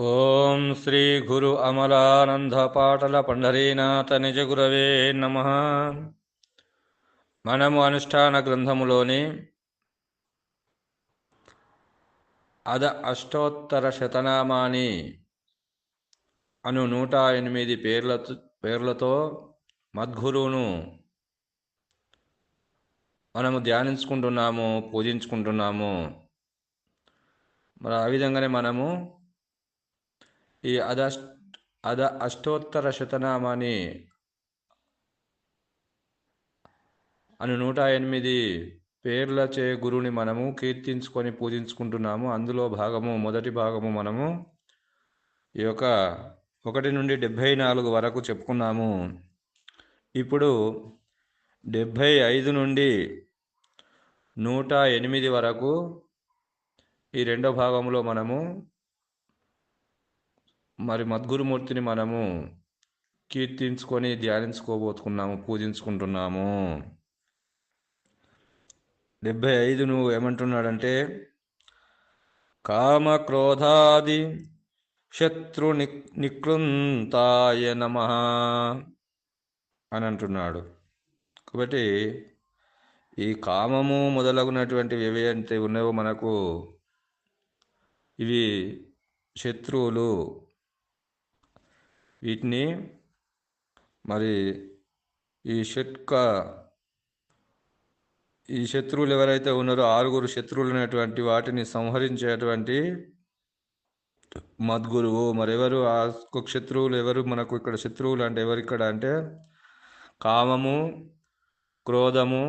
ఓం శ్రీ గురు అమలానంద పాటల పండరీనాథ నిజ గురవే నమ. మనము అనుష్ఠాన గ్రంథములోని అద అష్టోత్తర శతనామాని అను నూట ఎనిమిది పేర్లతో పేర్లతో మద్గురువును మనము ధ్యానించుకుంటున్నాము పూజించుకుంటున్నాము. మరి ఆ విధంగానే మనము ఈ అద అద అష్టోత్తర శతనామాని అను నూట ఎనిమిది పేర్లచే గురుని మనము కీర్తించుకొని పూజించుకుంటున్నాము. అందులో భాగము మొదటి భాగము మనము ఈ యొక్క ఒకటి నుండి డెబ్భై నాలుగు వరకు చెప్పుకున్నాము. ఇప్పుడు డెబ్భై ఐదు నుండి నూట ఎనిమిది వరకు ఈ రెండో భాగంలో మనము మరి మద్గురుమూర్తిని మనము కీర్తించుకొని ధ్యానించుకోబోతున్నాము పూజించుకుంటున్నాము. డెబ్భై ఐదు నువ్వు ఏమంటున్నాడంటే కామ క్రోధాది శత్రు ని నికృంతాయ నమ అని అంటున్నాడు. కాబట్టి ఈ కామము మొదలగునటువంటివి ఏవి అంటే ఉన్నాయో మనకు ఇవి శత్రువులు వీటిని మరి ఈ షట్క ఈ శత్రువులు ఎవరైతే ఉన్నారో ఆరుగురు శత్రువులు అనేటువంటి వాటిని సంహరించేటువంటి మద్గురువు. మరి ఎవరు ఆ శత్రువులు? ఎవరు మనకు ఇక్కడ శత్రువులు అంటే ఎవరిక్కడ అంటే కామము క్రోధము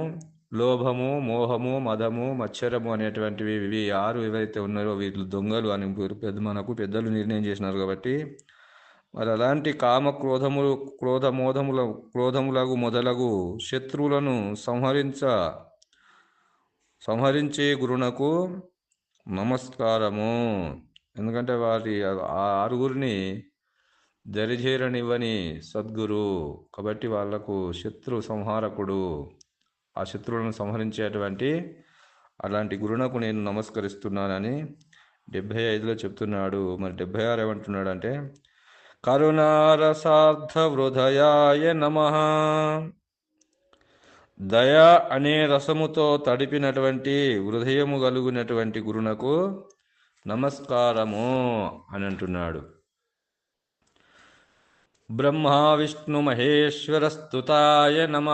లోభము మోహము మదము మత్సరము అనేటువంటివి. ఇవి ఆరు ఎవరైతే ఉన్నారో వీళ్ళు దొంగలు అని పెద్ద మనకు పెద్దలు నిర్ణయం చేసినారు కాబట్టి మరి అలాంటి కామ క్రోధములు క్రోధమోధముల క్రోధములగు మొదలగు శత్రువులను సంహరించ సంహరించే గురునకు నమస్కారము. ఎందుకంటే వారి ఆ ఆరుగురిని దరిచేరనివ్వని సద్గురు. కాబట్టి వాళ్ళకు శత్రు సంహారకుడు. ఆ శత్రువులను సంహరించేటువంటి అలాంటి గురునకు నేను నమస్కరిస్తున్నానని డెబ్భై ఐదులో చెప్తున్నాడు. మరి డెబ్భై ఆరు ఏమంటున్నాడు అంటే కరుణారసార్థహృదయాయ నమ. దయ అనే రసముతో తడిపినటువంటి హృదయము కలుగునటువంటి గురునకు నమస్కారము అని అంటున్నాడు బ్రహ్మా విష్ణు మహేశ్వర స్థుతాయ నమ.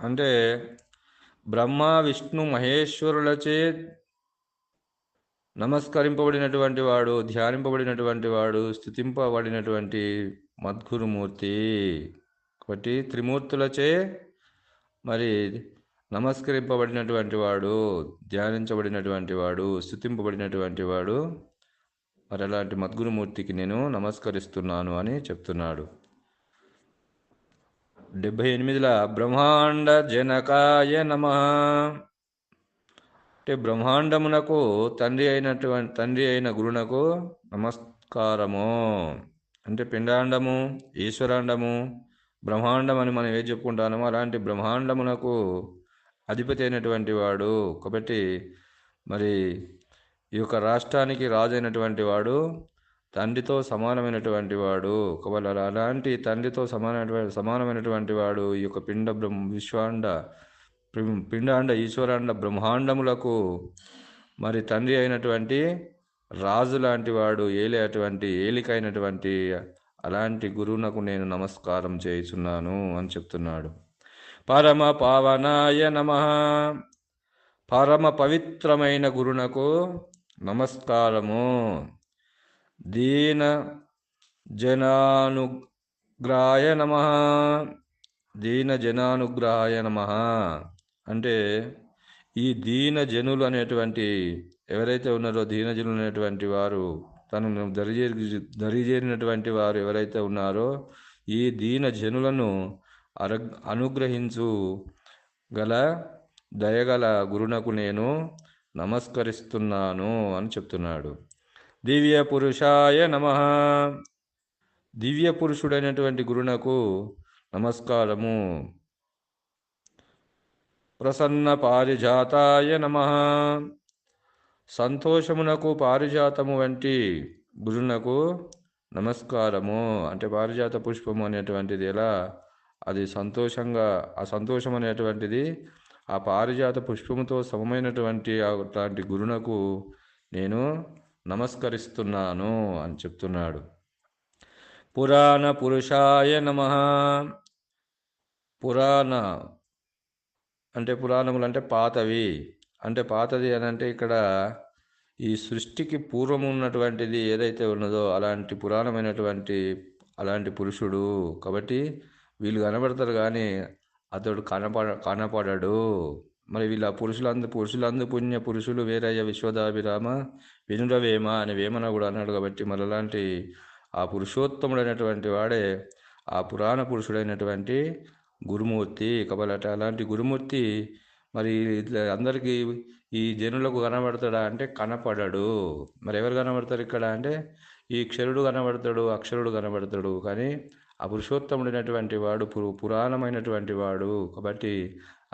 అంటే బ్రహ్మ విష్ణు మహేశ్వరులచే నమస్కరింపబడినటువంటి వాడు ధ్యానింపబడినటువంటి వాడు స్థుతింపబడినటువంటి మద్గురుమూర్తి. కాబట్టి త్రిమూర్తులచే మరి నమస్కరింపబడినటువంటి వాడు ధ్యానించబడినటువంటి వాడు స్థుతింపబడినటువంటి వాడు. మరి అలాంటి మద్గురుమూర్తికి నేను నమస్కరిస్తున్నాను అని చెప్తున్నాడు. డెబ్భై ఎనిమిదిల బ్రహ్మాండ జనకాయ నమ. అంటే బ్రహ్మాండమునకు తండ్రి అయినటువంటి తండ్రి అయిన గురునకు నమస్కారము. అంటే పిండాండము ఈశ్వరాండము బ్రహ్మాండం అని మనం ఏది చెప్పుకుంటామో అలాంటి బ్రహ్మాండమునకు అధిపతి అయినటువంటి వాడు. కాబట్టి మరి ఈ యొక్క రాష్ట్రానికి రాజు అయినటువంటి వాడు తండ్రితో సమానమైనటువంటి వాడు. ఒకవేళ అలాంటి తండ్రితో సమానమైనటువంటి సమానమైనటువంటి వాడు ఈ యొక్క పిండ బ్రహ్మ విశ్వాండ పిండాండ ఈశ్వరాండ బ్రహ్మాండములకు మరి తండ్రి అయినటువంటి రాజు లాంటి వాడు ఏలేటువంటి ఏలికైనటువంటి అలాంటి గురువునకు నేను నమస్కారం చేయుచున్నాను అని చెప్తున్నాడు. పరమ పావనాయ నమ. పరమ పవిత్రమైన గురునకు నమస్కారము. దీన జనానుగ్రాయ నమ. దీన జనానుగ్రహాయ నమ. అంటే ఈ దీన జనులు అనేటువంటి ఎవరైతే ఉన్నారో దీనజనులు అనేటువంటి వారు తను దరిజేరి దరిజేరినటువంటి వారు ఎవరైతే ఉన్నారో ఈ దీన జనులను అర అనుగ్రహించు గల దయగల గురునకు నేను నమస్కరిస్తున్నాను అని చెప్తున్నాడు. దివ్య పురుషాయ నమ. దివ్య పురుషుడైనటువంటి గురునకు నమస్కారము. ప్రసన్న పారిజాతాయ నమ. సంతోషమునకు పారిజాతము వంటి గురునకు నమస్కారము. అంటే పారిజాత పుష్పము అనేటువంటిది ఎలా? అది సంతోషంగా ఆ సంతోషం అనేటువంటిది ఆ పారిజాత పుష్పముతో సమమైనటువంటి అట్లాంటి గురునకు నేను నమస్కరిస్తున్నాను అని చెప్తున్నాడు. పురాణ పురుషాయ నమ. పురాణ అంటే పురాణములు అంటే పాతవి. అంటే పాతది అని అంటే ఇక్కడ ఈ సృష్టికి పూర్వం ఉన్నటువంటిది ఏదైతే ఉన్నదో అలాంటి పురాణమైనటువంటి అలాంటి పురుషుడు. కాబట్టి వీళ్ళు కనబడతారు కానీ అతడు కనపడ కనపడడు. మరి వీళ్ళ పురుషులందు పురుషులందు పుణ్య పురుషులు వేరయ్య విశ్వదాభిరామ వినురవేమ అని వేమన కూడా అన్నాడు కాబట్టి మరలాంటి ఆ పురుషోత్తముడైనటువంటి వాడే ఆ పురాణ పురుషుడైనటువంటి గురుమూర్తి కాబట్టి అలాంటి గురుమూర్తి మరి ఇట్లా అందరికీ ఈ జనులకు కనబడతాడా అంటే కనపడడు. మరి ఎవరు కనబడతారు ఇక్కడ అంటే ఈ క్షరుడు కనబడతాడు అక్షరుడు కనబడతాడు. కానీ ఆ పురుషోత్తముడైనటువంటి వాడు పురు పురాణమైనటువంటి వాడు కాబట్టి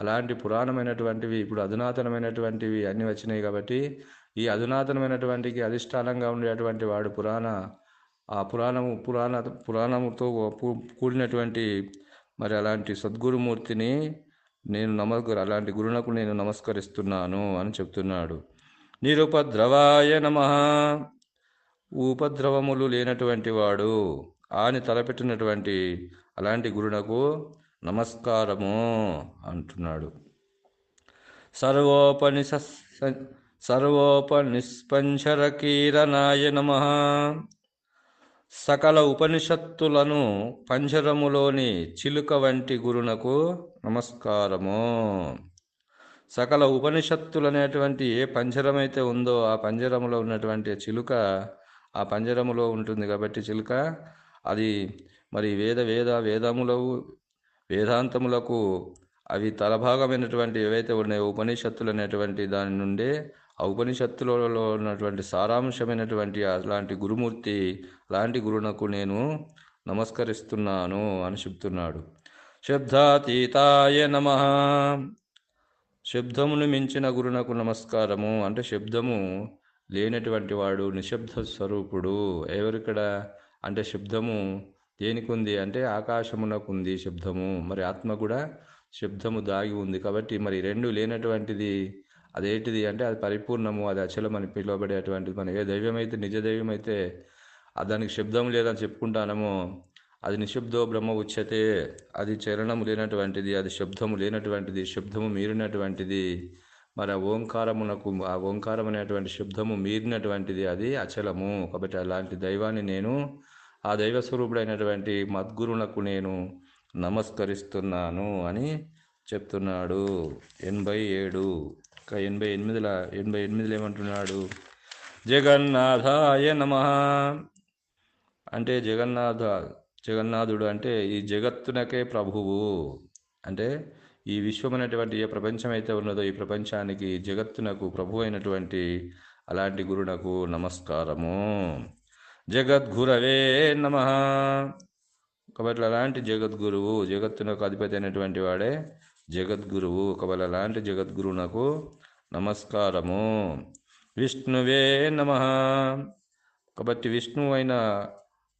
అలాంటి పురాణమైనటువంటివి ఇప్పుడు అధునాతనమైనటువంటివి అన్నీ వచ్చినాయి కాబట్టి ఈ అధునాతనమైనటువంటికి అధిష్టానంగా ఉండేటువంటి వాడు పురాణ ఆ పురాణము పురాణ పురాణముతో కూడినటువంటి మరి అలాంటి సద్గురుమూర్తిని నేను నమస్కరి అలాంటి గురునకు నేను నమస్కరిస్తున్నాను అని చెప్తున్నాడు. నిరుపద్రవాయ నమ. ఉపద్రవములు లేనటువంటి వాడు ఆని తలపెట్టినటువంటి అలాంటి గురునకు నమస్కారము అంటున్నాడు. సర్వోపనిష సర్వోపనిస్పంచరకీరనాయ నమ. సకల ఉపనిషత్తులను పంజరములోని చిలుక వంటి గురునకు నమస్కారము. సకల ఉపనిషత్తులు అనేటువంటి ఏ పంజరమైతే ఉందో ఆ పంజరములో ఉన్నటువంటి చిలుక ఆ పంజరములో ఉంటుంది కాబట్టి చిలుక అది మరి వేద వేద వేదములవు వేదాంతములకు అవి తలభాగమైనటువంటి ఏవైతే ఉన్నాయో ఉపనిషత్తులు అనేటువంటి దాని నుండి ఆ ఉపనిషత్తులలో ఉన్నటువంటి సారాంశమైనటువంటి అలాంటి గురుమూర్తి అలాంటి గురునకు నేను నమస్కరిస్తున్నాను అని చెప్తున్నాడు. శబ్దాతీతాయ నమ. శబ్దమును మించిన గురునకు నమస్కారము అంటే శబ్దము లేనటువంటి వాడు నిశ్శబ్ద స్వరూపుడు. ఎవరిక్కడ? అంటే శబ్దము దేనికి ఉంది అంటే ఆకాశమునకు ఉంది శబ్దము. మరి ఆత్మ కూడా శబ్దము దాగి ఉంది కాబట్టి మరి రెండు లేనటువంటిది అదేంటిది అంటే అది పరిపూర్ణము అది అచలం అని పిలువబడేటువంటిది మన ఏ దైవం అయితే నిజ దైవం అయితే దానికి శబ్దం లేదని చెప్పుకుంటానమో అది నిశ్శబ్దో బ్రహ్మ ఉచ్యతే అది చరణము లేనటువంటిది అది శబ్దము లేనటువంటిది శబ్దము మీరినటువంటిది మరి ఆ ఓంకారమునకు ఆ ఓంకారం అనేటువంటి శబ్దము మీరినటువంటిది అది అచలము. కాబట్టి అలాంటి దైవాన్ని నేను ఆ దైవ స్వరూపుడైనటువంటి మద్గురునకు నేను నమస్కరిస్తున్నాను అని చెప్తున్నాడు. ఎనభై ఏడు. ఇక ఎనభై ఎనిమిదిలో ఎనభై ఎనిమిదిలో ఏమంటున్నాడు? జగన్నాథాయ నమ. అంటే జగన్నాథ జగన్నాథుడు అంటే ఈ జగత్తునకే ప్రభువు. అంటే ఈ విశ్వం అనేటువంటి ఏ ప్రపంచం అయితే ఉన్నదో ఈ ప్రపంచానికి జగత్తునకు ప్రభు అయినటువంటి అలాంటి గురునకు నమస్కారము. జగద్గురవే నమ. కాబట్టి అలాంటి జగద్గురువు జగత్తునకు అధిపతి అయినటువంటి వాడే జగద్గురువు కాబట్టి అలాంటి నాకు నమస్కారము. విష్ణువే నమ. కాబట్టి విష్ణువు అయిన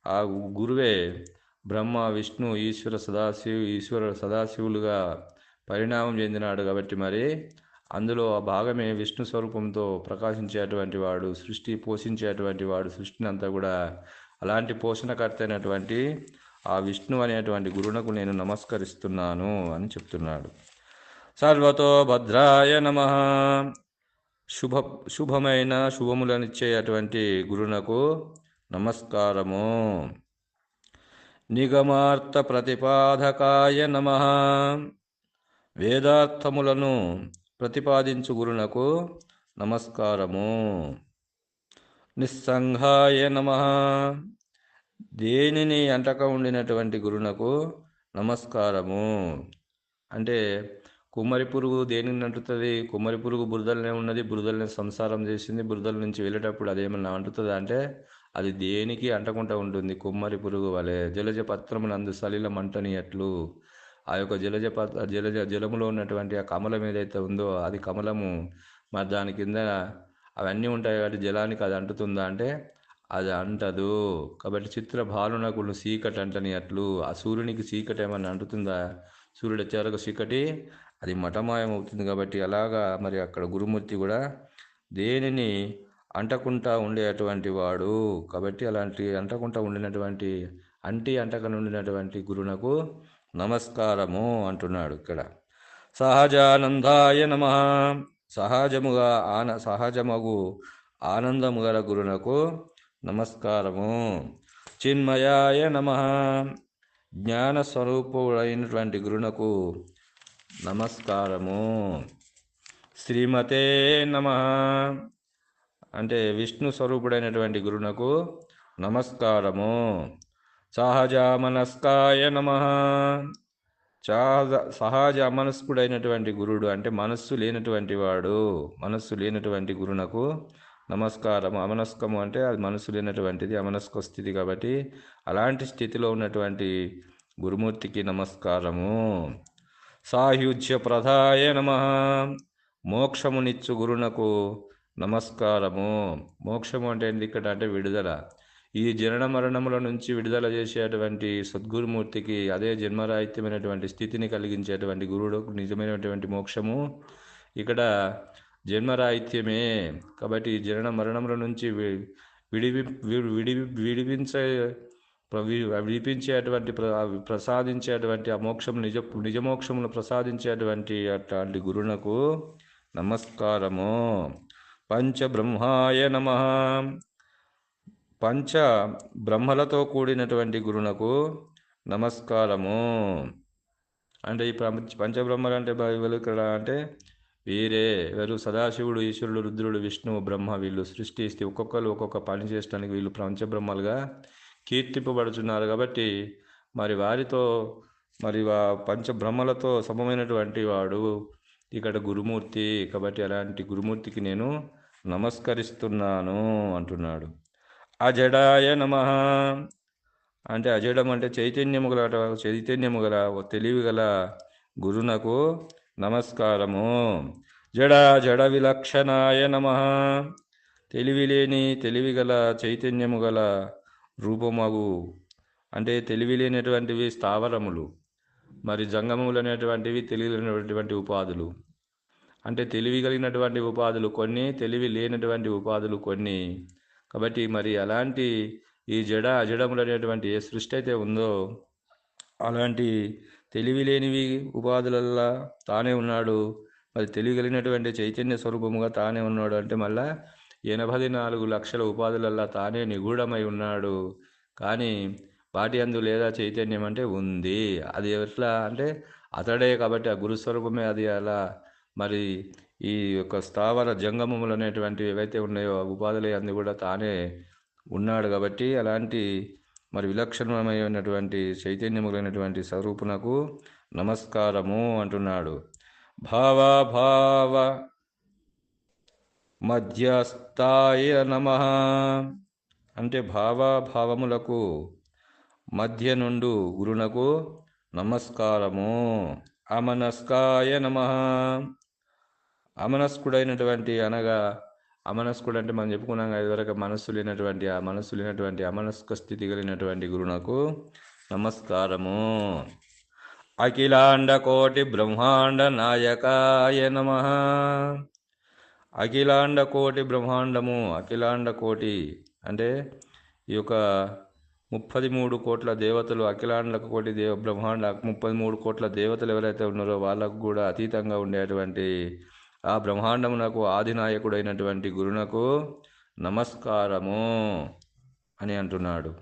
ఆ గురువే బ్రహ్మ విష్ణు ఈశ్వర సదాశివు ఈశ్వర సదాశివులుగా పరిణామం చెందినాడు కాబట్టి మరి అందులో ఆ భాగమే విష్ణు స్వరూపంతో ప్రకాశించేటువంటి వాడు సృష్టి పోషించేటువంటి వాడు సృష్టిని అంతా కూడా అలాంటి పోషణకర్త అయినటువంటి ఆ విష్ణు అనేటువంటి గురునకు నేను నమస్కరిస్తున్నాను అని చెప్తున్నాడు. సర్వతో భద్రాయ నమ. శుభ శుభమైన శుభములనిచ్చేటువంటి గురునకు నమస్కారము. నిగమార్థ ప్రతిపాదకాయ నమ. వేదార్థములను ప్రతిపాదించు గురునకు నమస్కారము. నిస్సంఘాయ నమ. దేనిని ఎంటక ఉండినటువంటి గురునకు నమస్కారము? అంటే కుమ్మరి పురుగు దేనిని అంటుతుంది? కుమ్మరి పురుగు బురదలనే ఉన్నది బురదలనే సంసారం చేసింది బురదల నుంచి వెళ్ళేటప్పుడు అదేమన్నా అంటుతుందా? అంటే అది దేనికి అంటకుండా ఉంటుంది? కుమ్మరి పురుగు వలె. జలజ పత్రమునందు సలిలం అంటనియట్లు ఆ యొక్క జలజ పత్ర జలజ జలములో ఉన్నటువంటి ఆ కమలం ఏదైతే ఉందో అది కమలము. మరి దాని కింద అవన్నీ ఉంటాయి కాబట్టి జలానికి అది అంటుతుందా? అంటే అది అంటదు. కాబట్టి చిత్ర భానునకులు చీకటి అంటని అట్లు. ఆ సూర్యునికి చీకటి ఏమన్నా అంటుతుందా? సూర్యుడు వచ్చేవరకు చీకటి అది మటమాయం అవుతుంది కాబట్టి అలాగా మరి అక్కడ గురుమూర్తి కూడా దేనిని అంటకుండా ఉండేటువంటి వాడు? కాబట్టి అలాంటి అంటకుండా ఉండినటువంటి అంటి అంటక ఉండినటువంటి గురునకు నమస్కారము అంటున్నాడు ఇక్కడ. సహజానందాయ నమ. సహజముగా ఆన సహజమగు ఆనందము గల గురునకు నమస్కారము. చిన్మయాయ నమ. జ్ఞాన స్వరూపుడైనటువంటి గురునకు నమస్కారము. శ్రీమతే నమ. అంటే విష్ణు స్వరూపుడైనటువంటి గురునకు నమస్కారము. సహజ మనస్కాయ నమ. సహజ సహజ అమనస్కుడైనటువంటి గురుడు అంటే మనస్సు లేనటువంటి వాడు మనస్సు లేనటువంటి గురునకు నమస్కారం అమనస్కము అంటే అది మనసు లేనటువంటిది అమనస్క స్థితి కాబట్టి అలాంటి స్థితిలో ఉన్నటువంటి గురుమూర్తికి నమస్కారము. సాయుధ్య ప్రధాయ నమ. మోక్షమునిచ్చు గురునకు నమస్కారము. మోక్షము అంటే ఏంటి ఇక్కడ అంటే విడుదల. ఈ జనన మరణముల నుంచి విడుదల చేసేటువంటి సద్గురుమూర్తికి అదే జన్మరాహిత్యమైనటువంటి స్థితిని కలిగించేటువంటి గురుడు నిజమైనటువంటి మోక్షము. ఇక్కడ జన్మరాహిత్యమే. కాబట్టి జనన మరణముల నుంచి విడి విడివి విడి విడిపించే విడిపించేటువంటి ప్ర- ప్రసాదించేటువంటి ఆ మోక్షం నిజ నిజమోక్షమును ప్రసాదించేటువంటి అట్లాంటి గురునకు నమస్కారము. పంచబ్రహ్మాయ నమ. పంచ బ్రహ్మలతో కూడినటువంటి గురునకు నమస్కారము. అంటే ఈ ప్రపంచ పంచబ్రహ్మలు అంటే ఇక్కడ అంటే వీరే వీరు సదాశివుడు ఈశ్వరుడు రుద్రుడు విష్ణువు బ్రహ్మ వీళ్ళు సృష్టిస్తే ఒక్కొక్కరు ఒక్కొక్క పని చేయడానికి వీళ్ళు పంచబ్రహ్మలుగా కీర్తింపబడుతున్నారు కాబట్టి మరి వారితో మరి వా పంచబ్రహ్మలతో సమమైనటువంటి వాడు ఇక్కడ గురుమూర్తి. కాబట్టి అలాంటి గురుమూర్తికి నేను నమస్కరిస్తున్నాను అంటున్నాడు. అజడాయ నమ. అంటే అజడం అంటే చైతన్యము గల చైతన్యము గల ఓ తెలివి గల గురునకు నమస్కారము. జడ జడ విలక్షణాయ నమ. తెలివి లేని తెలివి గల చైతన్యము గల రూపమగు. అంటే తెలివి లేనటువంటివి స్థావరములు. మరి జంగములు అనేటువంటివి తెలియలేనటువంటి ఉపాధులు. అంటే తెలివి కలిగినటువంటి ఉపాధులు కొన్ని తెలివి లేనటువంటి ఉపాధులు కొన్ని. కాబట్టి మరి అలాంటి ఈ జడ అజడములు అనేటువంటి ఏ సృష్టి అయితే ఉందో అలాంటి తెలివి లేనివి ఉపాధులల్లా తానే ఉన్నాడు. మరి తెలివి కలిగినటువంటి చైతన్య స్వరూపముగా తానే ఉన్నాడు అంటే మళ్ళా ఎనభై నాలుగు లక్షల ఉపాధులల్లా తానే నిగూఢమై ఉన్నాడు. కానీ వాటి అందు లేదా చైతన్యం అంటే ఉంది. అది ఎట్లా అంటే అతడే కాబట్టి ఆ గురుస్వరూపమే అది అలా. మరి ఈ యొక్క స్థావర జంగమములు అనేటువంటివి ఏవైతే ఉన్నాయో ఆ ఉపాధులు అందు కూడా తానే ఉన్నాడు కాబట్టి అలాంటి మరి విలక్షణమైనటువంటి చైతన్యములైనటువంటి స్వరూపునకు నమస్కారము అంటున్నాడు. భావాభావ మధ్యస్థాయ నమ అంటే భావాభావములకు మధ్య నుండు గురునకు నమస్కారము. అమనస్కాయ నమ. అమనస్కుడైనటువంటి అనగా అమనస్కుడు అంటే మనం చెప్పుకున్నాం కదా ఇదివరకు మనస్సు లేనటువంటి ఆ మనస్సు లేనటువంటి అమనస్క స్థితి కలిగినటువంటి గురునకు నమస్కారము. అఖిలాండ కోటి బ్రహ్మాండ నాయకాయ నమ. అఖిలాండ కోటి బ్రహ్మాండము అఖిలాండ కోటి అంటే ఈ యొక్క ముప్పది మూడు కోట్ల దేవతలు అఖిలాండ కోటి దేవ బ్రహ్మాండ ముప్పది మూడు కోట్ల దేవతలు ఎవరైతే ఉన్నారో వాళ్ళకు కూడా అతీతంగా ఉండేటువంటి ఆ బ్రహ్మాండమునకు ఆదినాయకుడైనటువంటి గురునకు నమస్కారము అని అంటున్నాడు.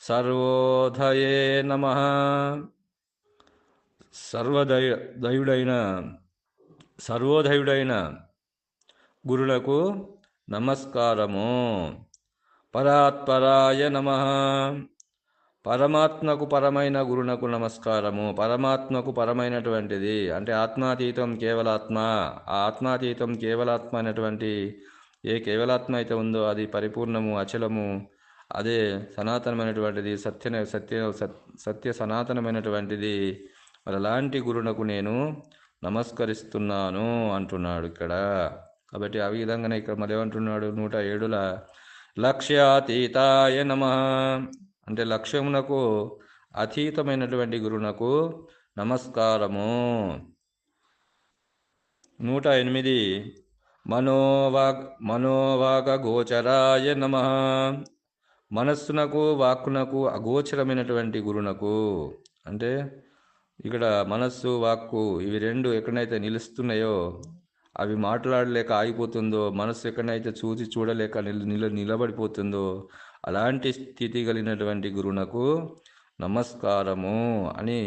సర్వోదయే నమ. సర్వదయ దయుడైన సర్వోదయుడైన గురులకు నమస్కారము. పరాత్పరాయ నమ. పరమాత్మకు పరమైన గురునకు నమస్కారము. పరమాత్మకు పరమైనటువంటిది. అంటే ఆత్మాతీతం కేవలాత్మ. ఆ ఆత్మాతీతం కేవలాత్మ అనేటువంటి ఏ కేవలాత్మ అయితే ఉందో అది పరిపూర్ణము అచలము అదే సనాతనమైనటువంటిది సత్య సత్య సత్- సత్య సనాతనమైనటువంటిది. మరి అలాంటి గురునకు నేను నమస్కరిస్తున్నాను అంటున్నాడు ఇక్కడ. కాబట్టి ఆ విధంగానే ఇక్కడ మరి ఏమంటున్నాడు? నూట ఏడుల లక్ష్యాతీతాయ నమ. అంటే లక్ష్యమునకు అతీతమైనటువంటి గురునకు నమస్కారము. నూట ఎనిమిది. మనోవాగ్ మనోవాగ గోచరాయ నమ. మనస్సునకు వాక్కునకు అగోచరమైనటువంటి గురునకు అంటే ఇక్కడ మనస్సు వాక్కు ఇవి రెండు ఎక్కడైతే నిలుస్తున్నాయో అవి మాట్లాడలేక ఆగిపోతుందో మనస్సు ఎక్కడైతే చూసి చూడలేక నిల నిల నిలబడిపోతుందో అలాంటి స్థితి కలిగినటువంటి గురునకు నమస్కారము అని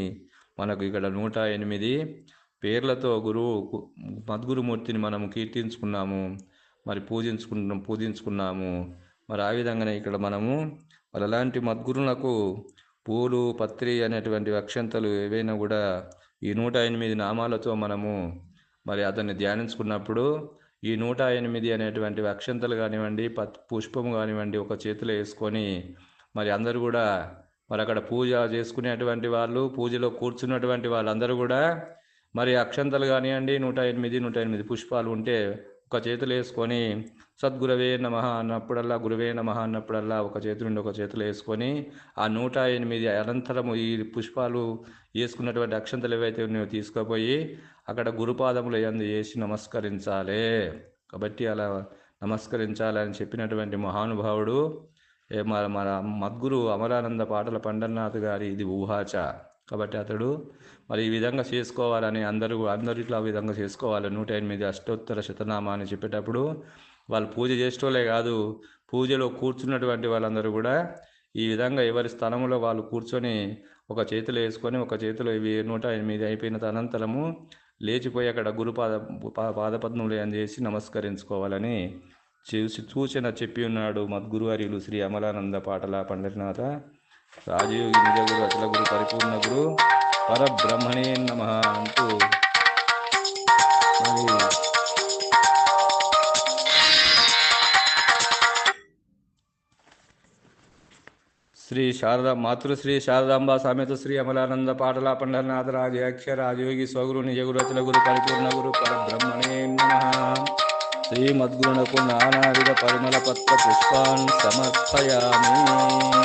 మనకు ఇక్కడ నూట ఎనిమిది పేర్లతో గురువు మద్గురుమూర్తిని మనం కీర్తించుకున్నాము మరి పూజించుకున్నాం పూజించుకున్నాము. మరి ఆ విధంగానే ఇక్కడ మనము మరి అలాంటి మద్గురులకు పూలు పత్రి అనేటువంటి అక్షంతలు ఏవైనా కూడా ఈ నూట ఎనిమిది నామాలతో మనము మరి అతన్ని ధ్యానించుకున్నప్పుడు ఈ నూట ఎనిమిది అనేటువంటి అక్షంతలు కానివ్వండి పత్ పుష్పము కానివ్వండి ఒక చేతిలో వేసుకొని మరి అందరూ కూడా మరి అక్కడ పూజ చేసుకునేటువంటి వాళ్ళు పూజలో కూర్చున్నటువంటి వాళ్ళందరూ కూడా మరి అక్షంతలు కానివ్వండి నూట ఎనిమిది నూట ఎనిమిది పుష్పాలు ఉంటే ఒక చేతులు వేసుకొని సద్గురవే నమ అన్నప్పుడల్లా గురువే నమ అన్నప్పుడల్లా ఒక చేతి నుండి ఒక చేతులు వేసుకొని ఆ నూట ఎనిమిది అనంతరము ఈ పుష్పాలు వేసుకున్నటువంటి అక్షంతలు ఏవైతే ఉన్నాయో తీసుకుపోయి అక్కడ గురుపాదములు ఎందు వేసి నమస్కరించాలి. కాబట్టి అలా నమస్కరించాలని చెప్పినటువంటి మహానుభావుడు ఏ మన మన మద్గురు అమరానంద పాటల పండర్నాథ్ గారి ఇది ఊహాచ. కాబట్టి అతడు మరి ఈ విధంగా చేసుకోవాలని అందరూ అందరిట్లో ఇట్లా ఆ విధంగా చేసుకోవాలి నూట ఎనిమిది అష్టోత్తర శతనామా అని చెప్పేటప్పుడు వాళ్ళు పూజ చేసేటోళ్ళే కాదు పూజలో కూర్చున్నటువంటి వాళ్ళందరూ కూడా ఈ విధంగా ఎవరి స్థలంలో వాళ్ళు కూర్చొని ఒక చేతిలో వేసుకొని ఒక చేతిలో ఇవి నూట ఎనిమిది అయిపోయిన అనంతరము లేచిపోయి అక్కడ గురుపాద పా- పాదపద్మములు అని చేసి నమస్కరించుకోవాలని చూసి సూచన చెప్పి ఉన్నాడు మద్గురువర్యులు శ్రీ అమలానంద పాటల పండితనాథ. రాజయోగి నిజగురు అచల గురు పరిపూర్ణ గురు పరబ్రహ్మణే నమ అంటూ శ్రీ శారద మాతృశ్రీ శారదాంబ సామెత శ్రీ అమలానంద పాటల పండరనాథ రాజ అక్షర రాజయోగి స్వగురు నిజగురు గురు పరిపూర్ణ గురు పరబ్రహ్మణే శ్రీమద్గురునకు నానావిధ పరిమళ పత్ర పుష్పాన్ సమర్పయామి.